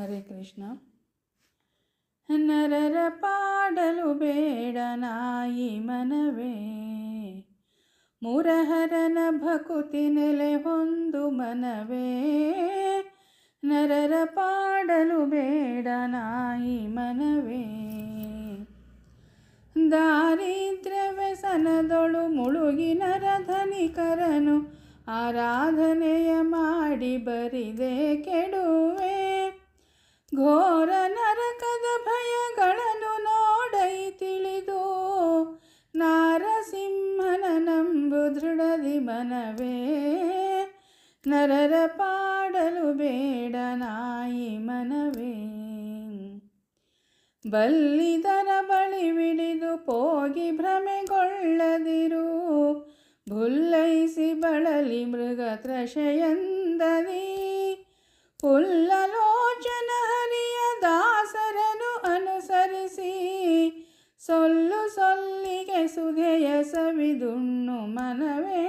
ಹರೇ ಕೃಷ್ಣ. ನರರ ಪಾಡಲು ಬೇಡ ನಾಯಿ ಮನವೇ. ಮುರಹರನ ಭಕುತಿ ನೆಲೆ ಹೊಂದು ಮನವೇ. ನರರ ಪಾಡಲು ಬೇಡ ನಾಯಿ ಮನವೇ. ದಾರಿದ್ರ್ಯವ್ಯಸನದೊಳು ಮುಳುಗಿ ನರಧನಿಕರನು ಆರಾಧನೆಯ ಮಾಡಿ ಬರಿದೆ ಕೆಡುವೆ ಘೋರ ನರಕದ ಭಯಗಳನ್ನು ನೋಡೈ ತಿಳಿದು ನಾರಸಿಂಹನ ನಂಬು ದೃಢದಿ ಮನವೇ. ನರರ ಪಾಡಲು ಬೇಡ ನಾಯಿ ಮನವೇ. ಬಲ್ಲಿದರ ಬಳಿ ಬಿಡಿದು ಪೋಗಿ ಭ್ರಮೆಗೊಳ್ಳದಿರು. ಭುಲ್ಲೈಸಿ ಬಳಲಿ ಮೃಗ ತ್ರಷೆಯಂದದಿ ಪುಲ್ಲಲೋಚನ ಸೊಲ್ಲು ಸೊಲ್ಲಿಗೆ ಸುಧೆಯ ಸವಿದುಣ್ಣು ಮನವೇ.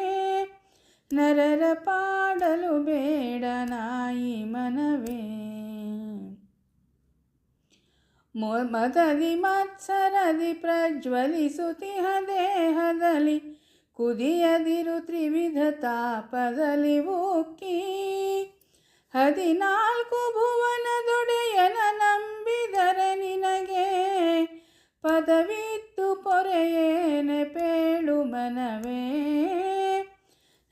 ನರರ ಪಾಡಲು ಬೇಡ ನಾಯಿ ಮನವೇ. ಮದದಿ ಮತ್ಸರದಿ ಪ್ರಜ್ವಲಿಸುತಿಹ ದೇಹದಲ್ಲಿ ಕುದಿಯದಿರು ತ್ರಿವಿಧ ತಾಪದಲ್ಲಿ ಉಕ್ಕಿ. ಹದಿನಾಲ್ಕು ಭುವನದೊಡೆಯನ ಪದವಿತ್ತು ಪೊರೆಯೇನೆ ಪೇಳು ಮನವೇ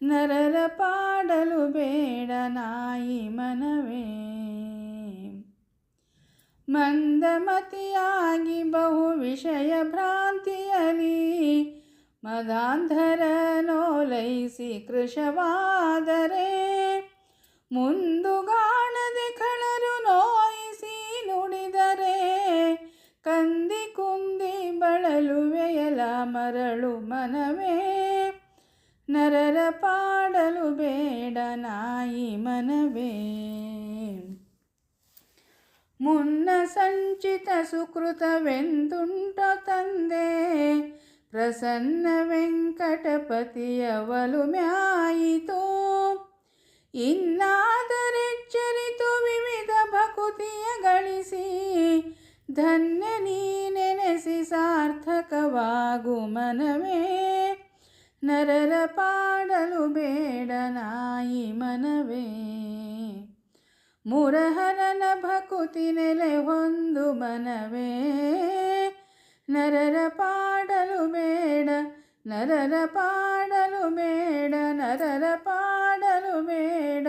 ನರರ ಪಾಡಲು ಬೇಡ ನಾಯಿ ಮನವೇ ಮಂದಮತಿಯಾಗಿ ಬಹು ವಿಷಯ ಭ್ರಾಂತಿಯಲಿ ಮದಾಂಧರ ನೋಲೈಸಿ ಕೃಶವಾದರೆ ಮುಂದುಗಾಣದೆ ಬಳಲುವೆಯಲ ಮರಳು ಮನವೇ. ನರರ ಪಾಡಲು ಬೇಡ ನಾಯಿ ಮನವೇ. ಮುನ್ನ ಸಂಚಿತ ಸುಕೃತವೆಂದುಂಟ ತಂದೆ. ಪ್ರಸನ್ನ ವೆಂಕಟಪತಿಯವಲು ಮ್ಯಾಯಿತು. ಇನ್ನಾದರೆಚ್ಚರಿತು ವಿವಿಧ ಭಕುತಿಯ ಗಳಿಸಿ. ಧನ್ಯ ನೀನೆನೆಸಿ ಸಾರ್ಥಕವಾಗು ಮನವೇ. ನರರ ಪಾಡಲು ಬೇಡ ನಾಯಿ ಮನವೇ. ಮುರಹರನ ಭಕುತಿ ನೆಲೆ ಹೊಂದು ಮನವೇ. ನರರ ಪಾಡಲು ಬೇಡ, ನರರ ಪಾಡಲು ಬೇಡ, ನರರ ಪಾಡಲು ಬೇಡ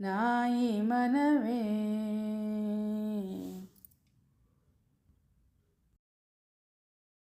ನಾಯಿ ಮನವೇ.